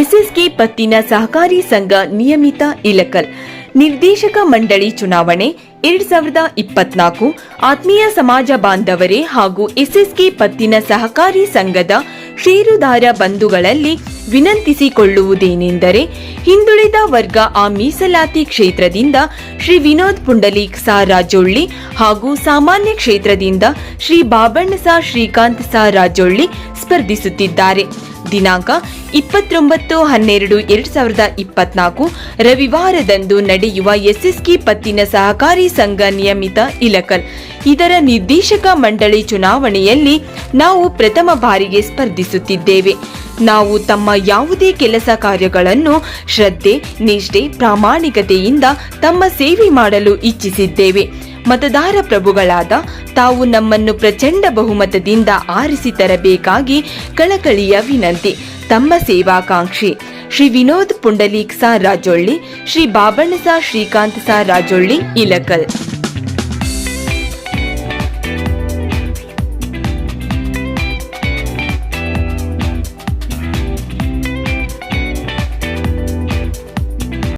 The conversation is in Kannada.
ಎಸ್ಎಸ್ಕೆ ಪತ್ತಿನ ಸಹಕಾರಿ ಸಂಘ ನಿಯಮಿತ ಇಲಕಲ್. ನಿರ್ದೇಶಕ ಮಂಡಳಿ ಚುನಾವಣೆ ಎರಡ್ ಸಾವಿರದ ಇಪ್ಪತ್ನಾಲ್ಕು. ಆತ್ಮೀಯ ಸಮಾಜ ಬಾಂಧವರೇ ಹಾಗೂ ಎಸ್ಎಸ್ಕೆ ಪತ್ತಿನ ಸಹಕಾರಿ ಸಂಘದ ಷೇರುದಾರ ಬಂಧುಗಳಲ್ಲಿ ವಿನಂತಿಸಿಕೊಳ್ಳುವುದೇನೆಂದರೆ, ಹಿಂದುಳಿದ ವರ್ಗ ಆ ಮೀಸಲಾತಿ ಕ್ಷೇತ್ರದಿಂದ ಶ್ರೀ ವಿನೋದ್ ಪುಂಡಲೀಕ್ ಸಾ ರಾಜೊಳ್ಳಿ ಹಾಗೂ ಸಾಮಾನ್ಯ ಕ್ಷೇತ್ರದಿಂದ ಶ್ರೀ ಬಾಬಣ್ಣ ಸಾ ಶ್ರೀಕಾಂತ್ ಸಾ ರಾಜೊಳ್ಳಿ ಸ್ಪರ್ಧಿಸುತ್ತಿದ್ದಾರೆ. ದಿನಾಂಕ ಇಪ್ಪತ್ತೊಂಬತ್ತು ಹನ್ನೆರಡು ಎರಡ್ ಸಾವಿರದ ಇಪ್ಪತ್ನಾಲ್ಕು. ರವಿವಾರದಂದು ನಡೆಯುವ ಎಸ್ಎಸ್ಕಿ ಪತ್ತಿನ ಸಹಕಾರಿ ಸಂಘ ನಿಯಮಿತ ಇಲಕಲ್. ಇದರ ನಿರ್ದೇಶಕ ಮಂಡಳಿ ಚುನಾವಣೆಯಲ್ಲಿ ನಾವು ಪ್ರಥಮ ಬಾರಿಗೆ ಸ್ಪರ್ಧಿಸುತ್ತಿದ್ದೇವೆ. ನಾವು ತಮ್ಮ ಯಾವುದೇ ಕೆಲಸ ಕಾರ್ಯಗಳನ್ನು ಶ್ರದ್ಧೆ, ನಿಷ್ಠೆ, ಪ್ರಾಮಾಣಿಕತೆಯಿಂದ ತಮ್ಮ ಸೇವೆ ಮಾಡಲು ಇಚ್ಛಿಸಿದ್ದೇವೆ. ಮತದಾರ ಪ್ರಭುಗಳಾದ ತಾವು ನಮ್ಮನ್ನು ಪ್ರಚಂಡ ಬಹುಮತದಿಂದ ಆರಿಸಿ ತರಬೇಕಾಗಿ ಕಳಕಳಿಯ ವಿನಂತಿ. ತಮ್ಮ ಸೇವಾಕಾಂಕ್ಷಿ. ಶ್ರೀ ವಿನೋದ್ ಪುಂಡಲೀಕ್ ಸಾ ರಾಜೊಳ್ಳಿ, ಶ್ರೀ ಬಾಬಣ್ಣ ಸಾ ಶ್ರೀಕಾಂತ್ ಸಾ ರಾಜೊಳ್ಳಿ, ಇಲಕಲ್.